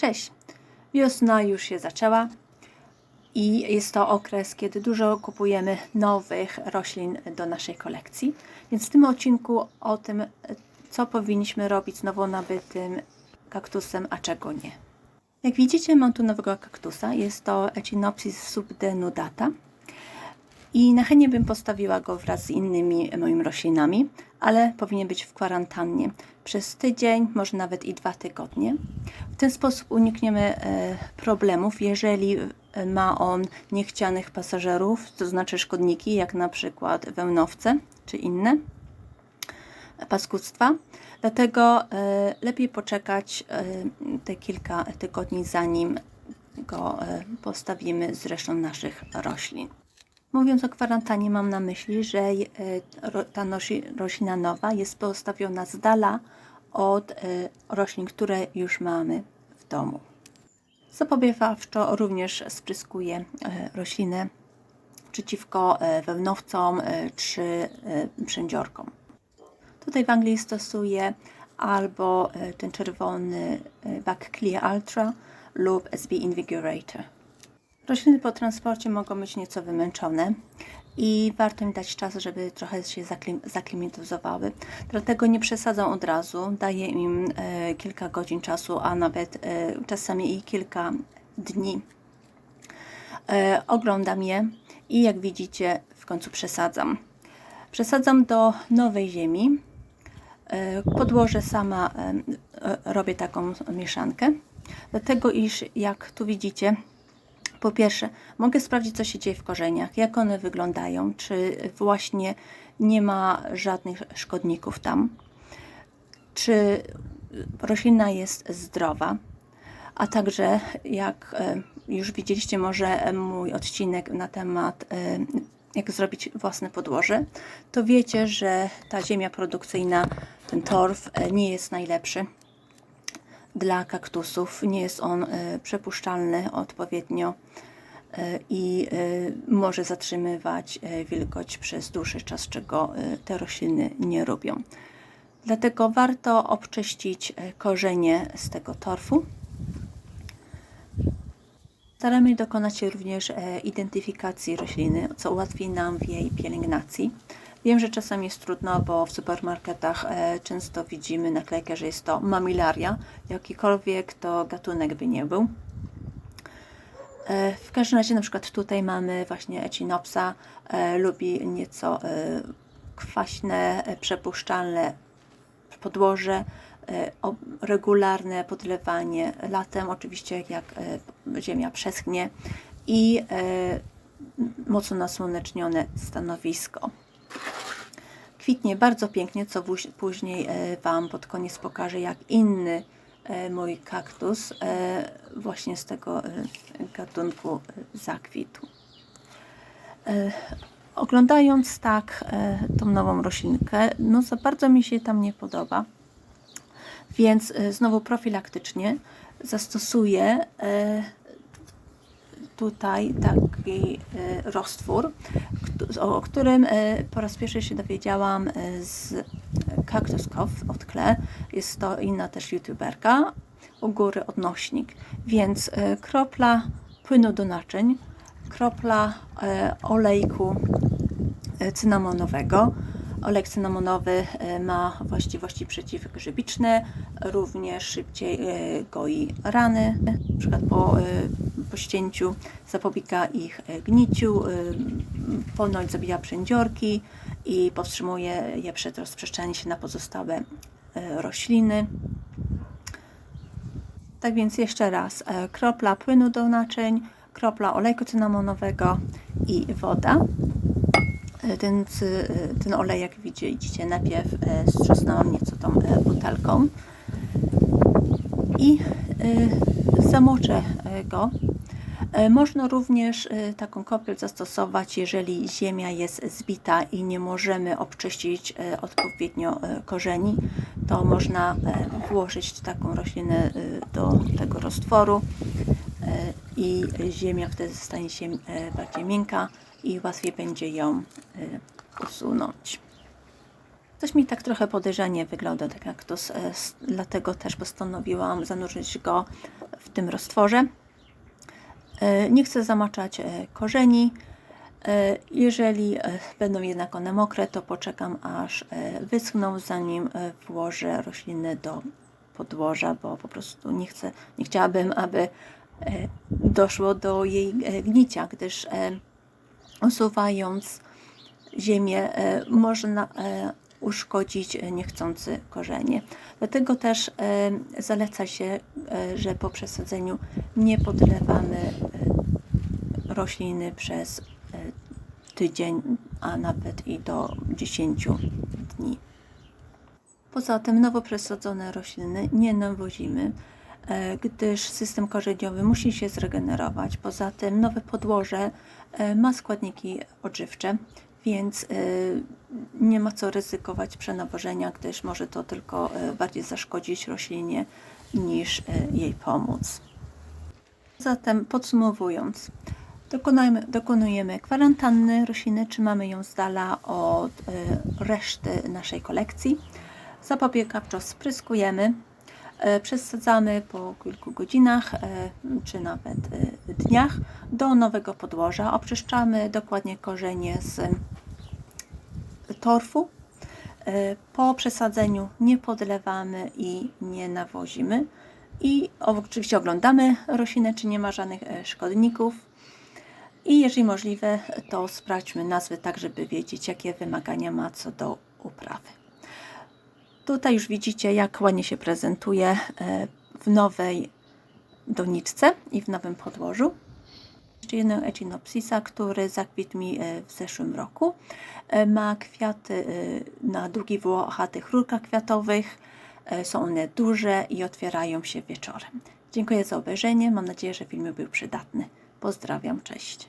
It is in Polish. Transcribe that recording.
Cześć! Wiosna już się zaczęła i jest to okres, kiedy dużo kupujemy nowych roślin do naszej kolekcji. Więc w tym odcinku o tym, co powinniśmy robić z nowo nabytym kaktusem, a czego nie. Jak widzicie, mam tu nowego kaktusa. Jest to Echinopsis subdenudata. I na chętnie bym postawiła go wraz z innymi moimi roślinami, ale powinien być w kwarantannie przez tydzień, może nawet i dwa tygodnie. W ten sposób unikniemy e, problemów, jeżeli e, ma on niechcianych pasażerów, to znaczy szkodniki, jak na przykład wełnowce czy inne paskudztwa. Dlatego e, lepiej poczekać te kilka tygodni, zanim go postawimy z resztą naszych roślin. Mówiąc o kwarantannie, mam na myśli, że e, ta roślina nowa jest postawiona z dala od e, roślin, które już mamy w domu. Zapobiegawczo również spryskuję e, roślinę przeciwko wełnowcom e, czy przędziorkom. Tutaj w Anglii stosuję albo ten czerwony e, Back Clear Ultra lub SB Invigorator. Rośliny po transporcie mogą być nieco wymęczone i warto im dać czas, żeby trochę się zaklim- zaklimatyzowały. Dlatego nie przesadzam od razu, daję im e, kilka godzin czasu, a nawet e, czasami i kilka dni. E, oglądam je i jak widzicie, w końcu przesadzam. Przesadzam do nowej ziemi. E, Podłoże sama e, e, robię taką mieszankę, dlatego iż jak tu widzicie, po pierwsze, mogę sprawdzić, co się dzieje w korzeniach, jak one wyglądają, czy właśnie nie ma żadnych szkodników tam, czy roślina jest zdrowa, a także jak e, już widzieliście może mój odcinek na temat e, jak zrobić własne podłoże, to wiecie, że ta ziemia produkcyjna, ten torf e, nie jest najlepszy dla kaktusów. Nie jest on e, przepuszczalny odpowiednio e, i e, może zatrzymywać wilgoć przez dłuższy czas, czego te rośliny nie robią. Dlatego warto obczyścić korzenie z tego torfu. Staramy dokonać się również identyfikacji rośliny, co ułatwi nam w jej pielęgnacji. Wiem, że czasem jest trudno, bo w supermarketach e, często widzimy naklejkę, że jest to mamilaria, jakikolwiek to gatunek by nie był. E, W każdym razie, na przykład tutaj mamy właśnie Echinopsa, e, lubi nieco kwaśne, przepuszczalne podłoże, regularne podlewanie latem, oczywiście jak ziemia przeschnie i mocno nasłonecznione stanowisko. Kwitnie bardzo pięknie, co później e, Wam pod koniec pokażę, jak inny e, mój kaktus e, właśnie z tego gatunku zakwitł. Oglądając tak tą nową roślinkę, no za bardzo mi się tam nie podoba, więc znowu profilaktycznie zastosuję tutaj taki roztwór, o którym e, po raz pierwszy się dowiedziałam e, z Cactus Cough od Kle. Jest to inna też youtuberka, u góry odnośnik. Więc e, kropla płynu do naczyń, kropla olejku cynamonowego. Olej cynamonowy ma właściwości przeciwgrzybiczne, również szybciej goi rany, na przykład po, po ścięciu zapobiega ich e, gniciu, e, ponoć zabija przędziorki i powstrzymuje je przed rozprzestrzenianiem się na pozostałe e, rośliny. Tak więc jeszcze raz, kropla płynu do naczyń, kropla olejku cynamonowego i woda. Ten, ten olej, jak widzicie, najpierw strzosnęłam nieco tą butelką i zamoczę go. E, Można również e, taką kąpiel zastosować, jeżeli ziemia jest zbita i nie możemy obczyścić e, odpowiednio korzeni, to można włożyć taką roślinę do tego roztworu i ziemia wtedy stanie się bardziej miękka i łatwiej będzie ją usunąć. Coś mi tak trochę podejrzanie wygląda ten kaktus, dlatego też postanowiłam zanurzyć go w tym roztworze. E, Nie chcę zamaczać e, korzeni. E, Jeżeli będą jednak one mokre, to poczekam aż wyschną, zanim włożę rośliny do podłoża, bo po prostu nie chcę, nie chciałabym, aby doszło do jej gnicia, gdyż usuwając ziemię można uszkodzić e, niechcący korzenie. Dlatego też e, zaleca się, e, że po przesadzeniu nie podlewamy rośliny przez tydzień, a nawet i do 10 dni. Poza tym nowo przesadzone rośliny nie nawozimy, gdyż system korzeniowy musi się zregenerować. Poza tym nowe podłoże ma składniki odżywcze, więc e, nie ma co ryzykować przenawożenia, gdyż może to tylko e, bardziej zaszkodzić roślinie niż e, jej pomóc. Zatem podsumowując, dokonujemy, dokonujemy kwarantanny rośliny, trzymamy ją z dala od reszty naszej kolekcji. Zapobiegawczo spryskujemy, przesadzamy po kilku godzinach czy nawet dniach do nowego podłoża. Oczyszczamy dokładnie korzenie z torfu. E, Po przesadzeniu nie podlewamy i nie nawozimy. I oczywiście oglądamy roślinę, czy nie ma żadnych e, szkodników. I jeżeli możliwe, to sprawdźmy nazwy tak, żeby wiedzieć, jakie wymagania ma co do uprawy. Tutaj już widzicie, jak ładnie się prezentuje e, w nowej doniczce i w nowym podłożu. Jeszcze jednego Echinopsisa, który zakwitł mi e, w zeszłym roku. E, Ma kwiaty e, na długich włochatych rurkach kwiatowych. Są one duże i otwierają się wieczorem. Dziękuję za obejrzenie. Mam nadzieję, że film był przydatny. Pozdrawiam, cześć.